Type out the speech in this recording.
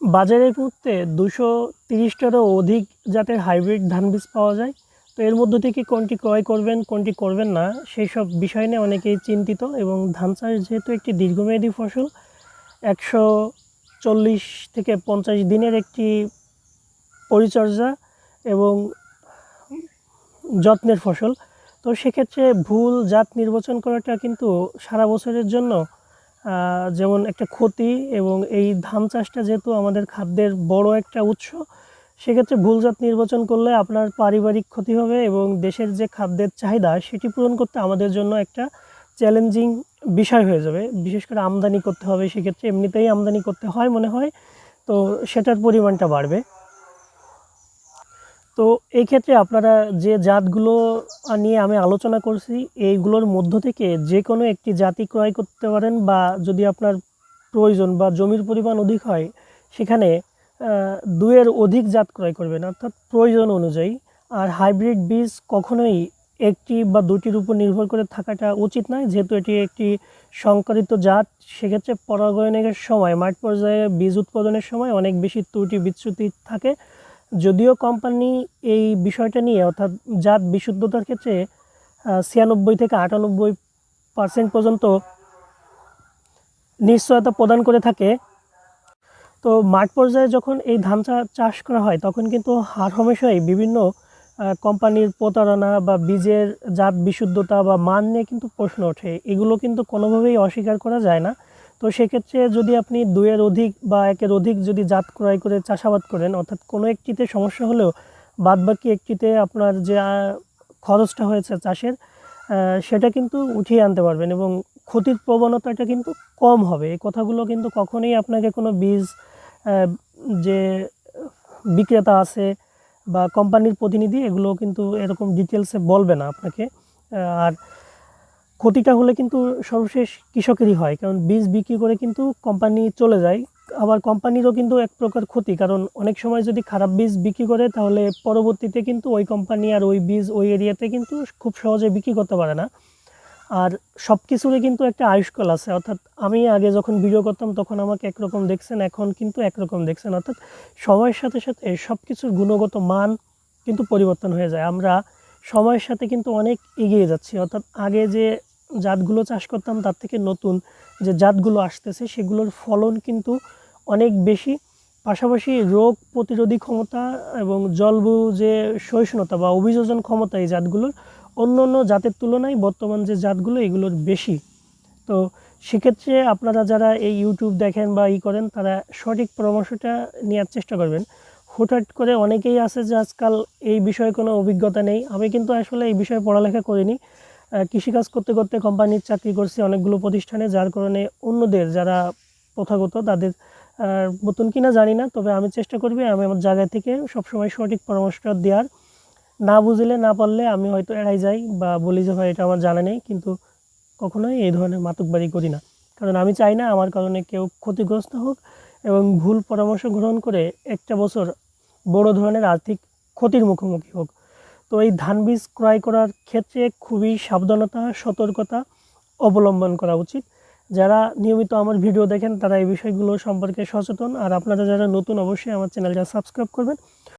বাজারে মুহূর্তে দুশো তিরিশটারও অধিক জাতের হাইব্রিড ধান বীজ পাওয়া যায়। তো এর মধ্য থেকে কোনটি ক্রয় করবেন, কোনটি করবেন না সেই সব বিষয় নিয়ে অনেকেই চিন্তিত এবং ধান চাষ যেহেতু একটি দীর্ঘমেয়াদী ফসল, একশো চল্লিশ থেকে পঞ্চাশ দিনের একটি পরিচর্যা এবং যত্নের ফসল। তো সেক্ষেত্রে ভুল জাত নির্বাচন করাটা কিন্তু সারা বছরের জন্য যেমন একটা ক্ষতি এবং এই ধান চাষটা যেহেতু আমাদের খাদ্যের বড় একটা উৎস, সেক্ষেত্রে ভুল জাত নির্বাচন করলে আপনার পারিবারিক ক্ষতি হবে এবং দেশের যে খাদ্যের চাহিদা সেটি পূরণ করতে আমাদের জন্য একটা চ্যালেঞ্জিং বিষয় হয়ে যাবে। বিশেষ করে আমদানি করতে হবে, সেক্ষেত্রে এমনিতেই আমদানি করতে হয় মনে হয়। তো সেটার পরিমাণটা বাড়বে। তো এই ক্ষেত্রে আপনারা যে জাতগুলো নিয়ে আমি আলোচনা করছি এইগুলোর মধ্য থেকে যে কোনো একটি জাতি ক্রয় করতে পারেন বা যদি আপনার প্রয়োজন বা জমির পরিমাণ অধিক হয় সেখানে আহ, দুইয়ের অধিক জাত ক্রয় করবেন অর্থাৎ প্রয়োজন অনুযায়ী। আর হাইব্রিড বীজ কখনোই একটি বা দুটির উপর নির্ভর করে থাকাটা উচিত নয় যেহেতু এটি একটি সংকরিত জাত। সেক্ষেত্রে পরাগায়নের সময় মাঠ পর্যায়ে বীজ উৎপাদনের সময় অনেক বেশি ত্রুটি বিচ্যুতি থাকে। যদিও কোম্পানি এই বিষয়টা নিয়ে, অর্থাৎ জাত বিশুদ্ধতার ক্ষেত্রে ছিয়ানব্বই থেকে আটানব্বই পার্সেন্ট পর্যন্ত নিশ্চয়তা প্রদান করে থাকে। তো মাঠ পর্যায়ে যখন এই ধান চাষ করা হয়, তখন কিন্তু হার হমেশাই বিভিন্ন কোম্পানির প্রতারণা বা বীজের জাত বিশুদ্ধতা বা মান নিয়ে কিন্তু প্রশ্ন ওঠে। এগুলো কিন্তু কোনোভাবেই অস্বীকার করা যায় না। তো সেক্ষেত্রে যদি আপনি দুইয়ের অধিক বা একের অধিক যদি জাত ক্রয় করে চাষাবাদ করেন, অর্থাৎ কোনো একটিতে সমস্যা হলেও বাদবাকি একটিতে আপনার যে খরচটা হয়েছে চাষের সেটা কিন্তু উঠিয়ে আনতে পারবেন এবং ক্ষতির প্রবণতাটা কিন্তু কম হবে। এই কথাগুলো কিন্তু কখনোই আপনাকে কোনো বীজ যে বিক্রেতা আছে বা কোম্পানির প্রতিনিধি এগুলো কিন্তু এরকম ডিটেলসে বলবে না আপনাকে। আর ক্ষতিটা হলে কিন্তু সর্বশেষ কৃষকেরই হয়, কারণ বীজ বিক্রি করে কিন্তু কোম্পানি চলে যায়। আবার কোম্পানিরও কিন্তু এক প্রকার ক্ষতি, কারণ অনেক সময় যদি খারাপ বীজ বিক্রি করে, তাহলে পরবর্তীতে কিন্তু ওই কোম্পানি আর ওই বীজ ওই এরিয়াতে কিন্তু খুব সহজে বিক্রি করতে পারে না। আর সব কিছুরই কিন্তু একটা আয়ুষ্কাল আছে, অর্থাৎ আমি আগে যখন ভিডিও করতাম, তখন আমাকে একরকম দেখছেন, এখন কিন্তু একরকম দেখছেন। অর্থাৎ সময়ের সাথে সাথে সব কিছুর গুণগত মান কিন্তু পরিবর্তন হয়ে যায়। আমরা সময়ের সাথে কিন্তু অনেক এগিয়ে যাচ্ছি। অর্থাৎ আগে যে জাতগুলো চাষ করতাম, তার থেকে নতুন যে জাতগুলো আসতেছে, সেগুলোর ফলন কিন্তু অনেক বেশি। পাশাপাশি রোগ প্রতিরোধী ক্ষমতা এবং জলবু যে সহিষ্ণুতা বা অভিযোজন ক্ষমতা এই জাতগুলোর অন্য অন্য জাতের তুলনায় বর্তমান যে জাতগুলো, এগুলোর বেশি। তো সেক্ষেত্রে আপনারা যারা এই ইউটিউব দেখেন বা ই করেন, তারা সঠিক পরামর্শটা নেওয়ার চেষ্টা করবেন। হুটহাট করে অনেকেই আছে যে আজকাল এই বিষয়ে কোনো অভিজ্ঞতা নেই। আমি কিন্তু আসলে এই বিষয়ে পড়ালেখা করিনি। কৃষিকাজ করতে করতে কোম্পানির চাকরি করছি অনেকগুলো প্রতিষ্ঠানে, যার কারণে অন্যদের যারা প্রথাগত তাদের মতন কিনা জানি না, তবে আমি চেষ্টা করবি আমি আমার জায়গা থেকে সবসময় সঠিক পরামর্শটা দেওয়ার। না বুঝলে, না পারলে আমি হয়তো এড়াই যাই বা বলি যে, ভাই, এটা আমার জানা নেই। কিন্তু কখনোই এই ধরনের মাতুকবাড়ি করি না। কারণ আমি চাই না আমার কারণে কেউ ক্ষতিগ্রস্ত হোক এবং ভুল পরামর্শ গ্রহণ করে একটা বছর বড় ধরনের আর্থিক ক্ষতির মুখোমুখি হোক। তো এই ধান বীজ ক্রয় করার ক্ষেত্রে খুবই সাবধানতা, সতর্কতা অবলম্বন করা উচিত। যারা নিয়মিত আমার ভিডিও দেখেন, তারা এই বিষয়গুলো সম্পর্কে সচেতন। আর আপনারা যারা নতুন, অবশ্যই আমার চ্যানেলটা সাবস্ক্রাইব করবেন।